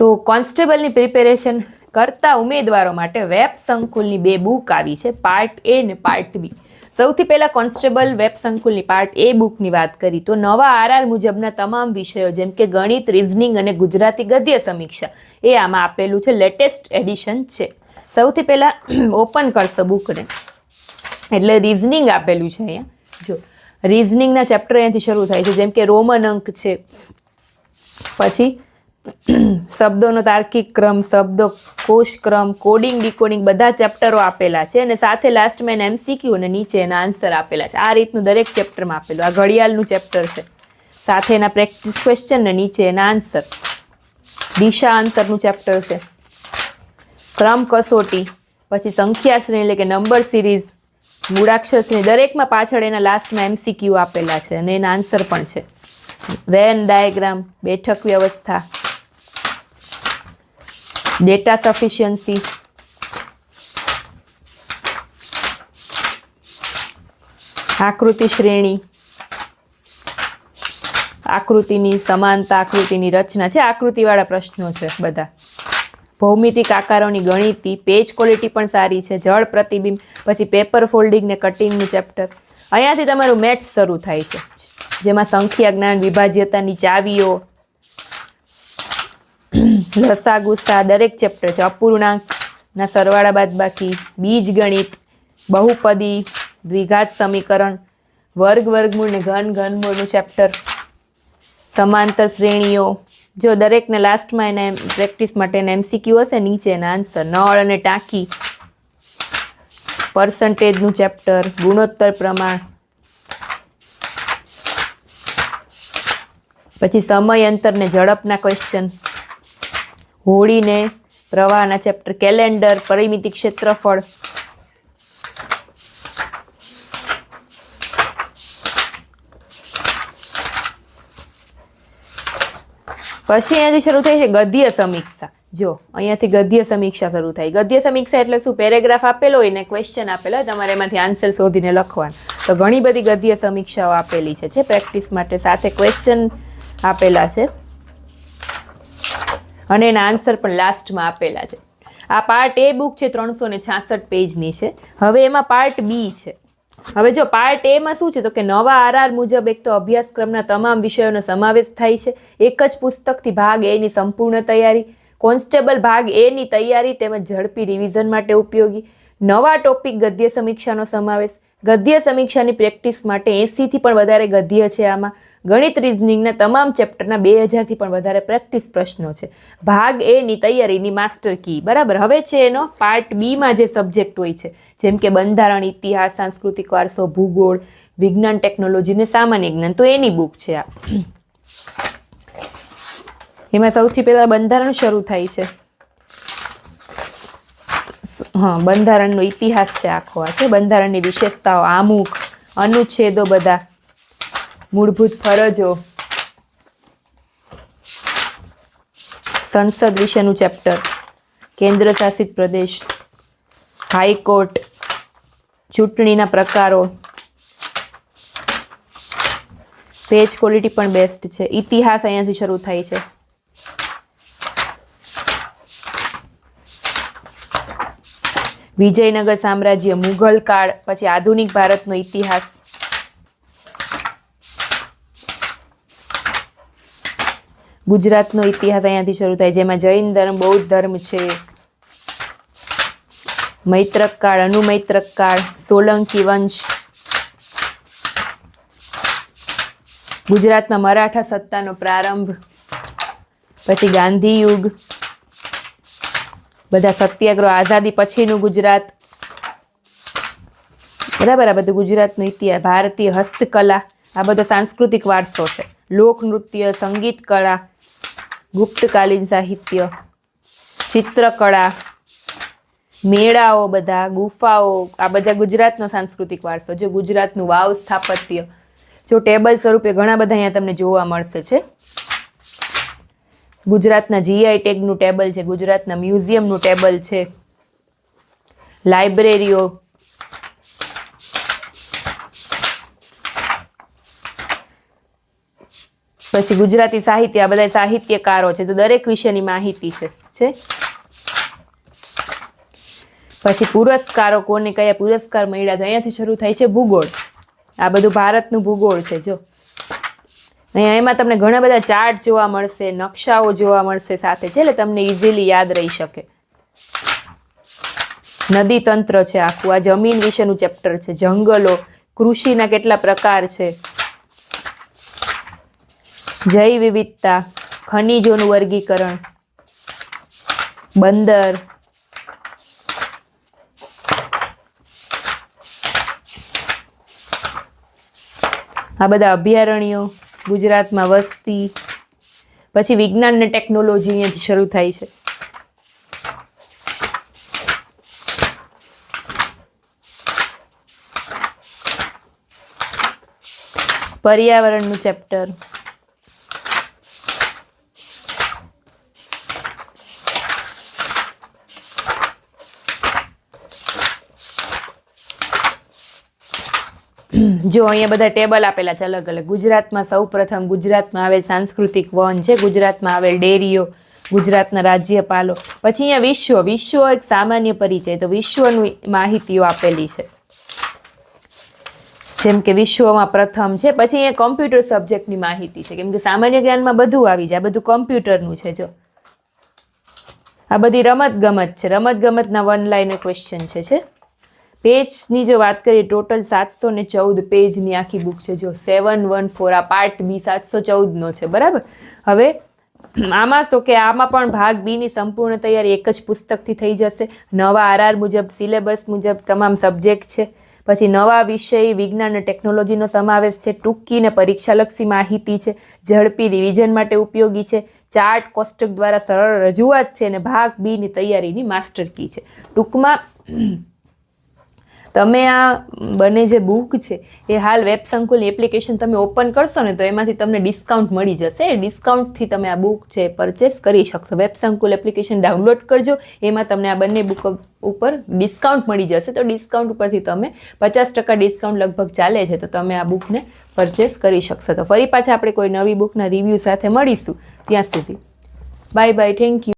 તો કોન્સ્ટેબલની પ્રિપેરેશન કરતા ઉમેદવારો માટે વેબ સંકુલની બે બુક આવી છે, પાર્ટ એ ને પાર્ટ બી. સૌથી પહેલાં કોન્સ્ટેબલ વેબ સંકુલની પાર્ટ એ બુકની વાત કરી, તો નવા આરઆર મુજબના તમામ વિષયો, જેમ કે ગણિત, રિઝનિંગ અને ગુજરાતી ગદ્ય સમીક્ષા, એ આમાં આપેલું છે, લેટેસ્ટ એડિશન છે. સૌથી પહેલાં ઓપન કરશો બુકને. એટલે રિઝનિંગ આપેલું છે અહીંયા. જો, રિઝનિંગના ચેપ્ટર અહીંયાથી શરૂ થાય છે, જેમ કે રોમન અંક છે. પછી શબ્દોનો તાર્કિક ક્રમ, શબ્દો કોષ ક્રમ કોડિંગ ડીકોડિંગ બધા ચેપ્ટરો આપેલા છે અને સાથે લાસ્ટમાં એને એમસીક્યુ અને નીચે એના આન્સર આપેલા છે. આ રીતનું દરેક ચેપ્ટરમાં આપેલું. આ ઘડિયાળનું ચેપ્ટર છે. સાથે એના પ્રેક્ટિસ ક્વેશ્ચન ને નીચે એના આન્સર દિશા અંતરનું ચેપ્ટર છે. ક્રમ કસોટી, પછી સંખ્યા શ્રેણી એટલે કે નંબર સિરીઝ મૂળાક્ષર શ્રેણી દરેકમાં પાછળ એના લાસ્ટમાં એમસીક્યુ આપેલા છે અને એના આન્સર પણ છે. વેન ડાયાગ્રામ બેઠક વ્યવસ્થા ડેટા સફિશિયન્સી આકૃતિ શ્રેણી આકૃતિની સમાનતા આકૃતિની રચના છે. આકૃતિવાળા પ્રશ્નો છે બધા. ભૌમિતિક આકારોની ગણિતી પેજ ક્વોલિટી પણ સારી છે. જળ પ્રતિબિંબ, પછી પેપર ફોલ્ડિંગ ને કટિંગનું ચેપ્ટર અહીંયાથી તમારું મેથ્સ શરૂ થાય છે. જેમાં સંખ્યા, જ્ઞાન, વિભાજ્યતાની ચાવીઓ લસા ગુસ્સા દરેક ચેપ્ટર છે. અપૂર્ણાંકના સરવાળા બાદબાકી બીજ ગણિત બહુપદી, દ્વિઘાત સમીકરણ, વર્ગ વર્ગમૂળ ને ઘન ઘનમૂળનું ચેપ્ટર સમાંતર શ્રેણીઓ. જો દરેકને લાસ્ટમાં એને પ્રેક્ટિસ માટેના એમસીક્યુ હશે, નીચેના આન્સર નળ અને ટાંકી. પર્સન્ટેજનું ચેપ્ટર ગુણોત્તર પ્રમાણ. પછી સમય અંતર ને ઝડપના ક્વેશ્ચન હોળીને પ્રવાહના ચેપ્ટર કેલેન્ડર પરિમિતિ ક્ષેત્રફળ. પછી અહીંયાથી શરૂ થાય છે ગદ્ય સમીક્ષા. જો, અહીંયાથી ગદ્ય સમીક્ષા શરૂ થાય. ગદ્ય સમીક્ષા એટલે શું? પેરેગ્રાફ આપેલો હોય ને ક્વેશ્ચન આપેલો હોય, તમારે એમાંથી આન્સર શોધીને લખવાનું. તો ઘણી બધી ગદ્ય સમીક્ષાઓ આપેલી છે પ્રેક્ટિસ માટે સાથે ક્વેશ્ચન આપેલા છે. અને એના આન્સર પણ લાસ્ટમાં આપેલા છે. આ પાર્ટ એ બુક છે ત્રણસો ને છાસઠ પેજની છે. હવે એમાં પાર્ટ બી છે. હવે જો પાર્ટ એમાં શું છે? તો કે નવા આરઆર મુજબ એક તો અભ્યાસક્રમના તમામ વિષયોનો સમાવેશ થાય છે. એક જ પુસ્તકથી ભાગ એની સંપૂર્ણ તૈયારી. કોન્સ્ટેબલ ભાગ એની તૈયારી તેમજ ઝડપી રિવિઝન માટે ઉપયોગી. નવા ટોપિક ગદ્ય સમીક્ષાનો સમાવેશ. ગદ્ય સમીક્ષાની પ્રેક્ટિસ માટે એંસીથી પણ વધારે ગદ્ય છે આમાં. ગણિત રિઝનિંગના તમામ ચેપ્ટરના બે હજારથી પણ વધારે પ્રેક્ટિસ પ્રશ્નો છે. ભાગ એની તૈયારીની માસ્ટર કી બરાબર? હવે છે એનો પાર્ટ બીમાં જે સબ્જેક્ટ હોય છે, જેમ કે બંધારણ, ઇતિહાસ, સાંસ્કૃતિક વારસો, ભૂગોળ, વિજ્ઞાન ટેકનોલોજી ને સામાન્ય જ્ઞાન, તો એની બુક છે આ. એમાં સૌથી પહેલાં બંધારણ શરૂ થાય છે. હા, બંધારણનો ઇતિહાસ છે આખો આ, છે. બંધારણની વિશેષતાઓ, આમુખ, અનુચ્છેદો બધા. મૂળભૂત ફરજો. સંસદ વિશેનું ચેપ્ટર. કેન્દ્ર શાસિત પ્રદેશ. હાઈકોર્ટ. ચૂંટણીના પ્રકારો. પેજ ક્વોલિટી પણ બેસ્ટ છે. ઇતિહાસ અહીંયાથી શરૂ થાય છે. વિજયનગર સામ્રાજ્ય મુઘલ કાળ, પછી આધુનિક ભારતનો ઇતિહાસ. ગુજરાતનો ઇતિહાસ અહીંયાથી શરૂ થાય, જેમાં જૈન ધર્મ, બૌદ્ધ ધર્મ છે. મૈત્રક કાળ અનુમૈત્રક કાળ સોલંકી વંશ. ગુજરાતમાં મરાઠા સત્તાનો પ્રારંભ, પછી ગાંધી યુગ બધા સત્યાગ્રહ, આઝાદી પછીનું ગુજરાત. બરાબર, આ બધું ગુજરાતનો ઇતિહાસ, ભારતીય હસ્તકલા. આ બધો સાંસ્કૃતિક વારસો છે. લોકનૃત્ય, સંગીત કળા. ગુપ્તકાલીન સાહિત્ય, ચિત્રકળા, મેળાઓ બધા, ગુફાઓ, આ બધા ગુજરાતનો સાંસ્કૃતિક વારસો જો ગુજરાતનું વાવ સ્થાપત્ય, જો ટેબલ સ્વરૂપે ઘણા બધા અહીંયા તમને જોવા મળશે છે. ગુજરાતના જીઆઈ ટેગનું ટેબલ છે, ગુજરાતના મ્યુઝિયમનું ટેબલ છે, લાઇબ્રેરીઓ પછી ગુજરાતી સાહિત્ય, આ બધા સાહિત્યકારો છે, તો દરેક વિશેની માહિતી છે પછી પુરસ્કારો, કોને કયા પુરસ્કાર મળ્યા છે, અહીંયાથી શરૂ થાય છે ભૂગોળ. આ બધું ભારતનું ભૂગોળ છે, જો. અહીંયા એમાં તમને ઘણા બધા ચાર્ટ જોવા મળશે, નકશાઓ જોવા મળશે સાથે, છે, એટલે તમને ઇઝીલી યાદ રહી શકે. નદી તંત્ર છે આખું, આ જમીન વિશેનું ચેપ્ટર છે, જંગલો, કૃષિના કેટલા પ્રકાર છે. જૈવ વિવિધતા ખનિજોનું વર્ગીકરણ, બંદર, આ બધા અભયારણ્યો, ગુજરાતમાં વસ્તી, પછી વિજ્ઞાન ને ટેકનોલોજી અહીંયાથી શરૂ થાય છે. પર્યાવરણનું ચેપ્ટર. જો અહીંયા બધા ટેબલ આપેલા છે અલગ અલગ. ગુજરાતમાં સૌપ્રથમ ગુજરાતમાં આવેલ સાંસ્કૃતિક વન છે, ગુજરાતમાં આવેલ ડેરીઓ, ગુજરાતના રાજ્યપાલો. પછી અહીંયા વિશ્વ વિશ્વ એક સામાન્ય પરિચય, તો વિશ્વની માહિતીઓ આપેલી છે. જેમ કે વિશ્વમાં પ્રથમ છે, પછી અહીંયા કોમ્પ્યુટર સબ્જેક્ટની માહિતી છે. કેમ કે સામાન્ય જ્ઞાનમાં બધું આવી જાય, બધું કોમ્પ્યુટરનું છે જો. આ બધી રમત ગમત છે. રમત ગમતના વન લાઈન ક્વેશ્ચન છે છે. પેજની જો વાત કરીએ, ટોટલ સાતસો ને ચૌદ પેજની આખી બુક છે. જો સેવન વન ફોર આ પાર્ટ બી સાતસો ચૌદનો છે, બરાબર? હવે, આમાં તો કે આમાં પણ ભાગ બીની સંપૂર્ણ તૈયારી એક જ પુસ્તકથી થઈ જશે. નવા આરઆર મુજબ, સિલેબસ મુજબ તમામ સબ્જેક્ટ છે. પછી નવા વિષય, વિજ્ઞાન અને ટેકનોલોજીનો સમાવેશ છે. ટૂંકી ને પરીક્ષાલક્ષી માહિતી છે. ઝડપી રિવિઝન માટે ઉપયોગી છે. ચાર્ટ કોષ્ટક દ્વારા સરળ રજૂઆત છે અને ભાગ બીની તૈયારીની માસ્ટર કી છે. ટૂંકમાં તમે આ બંને જે બુક છે, એ હાલ વેબ સંકુલની એપ્લિકેશન તમે ઓપન કરશો ને, તો એમાંથી તમને ડિસ્કાઉન્ટ મળી જશે. એ ડિસ્કાઉન્ટથી તમે આ બુક છે પરચેસ કરી શકશો. વેબ સંકુલ એપ્લિકેશન ડાઉનલોડ કરજો. એમાં તમને આ બંને બુક ઉપર ડિસ્કાઉન્ટ મળી જશે. તો ડિસ્કાઉન્ટ ઉપરથી તમે પચાસ ટકા ડિસ્કાઉન્ટ લગભગ ચાલે છે, તો તમે આ બુકને પરચેસ કરી શકશો. તો ફરી પાછા આપણે કોઈ નવી બુકના રિવ્યૂ સાથે મળીશું. ત્યાં સુધી. Bye bye thank you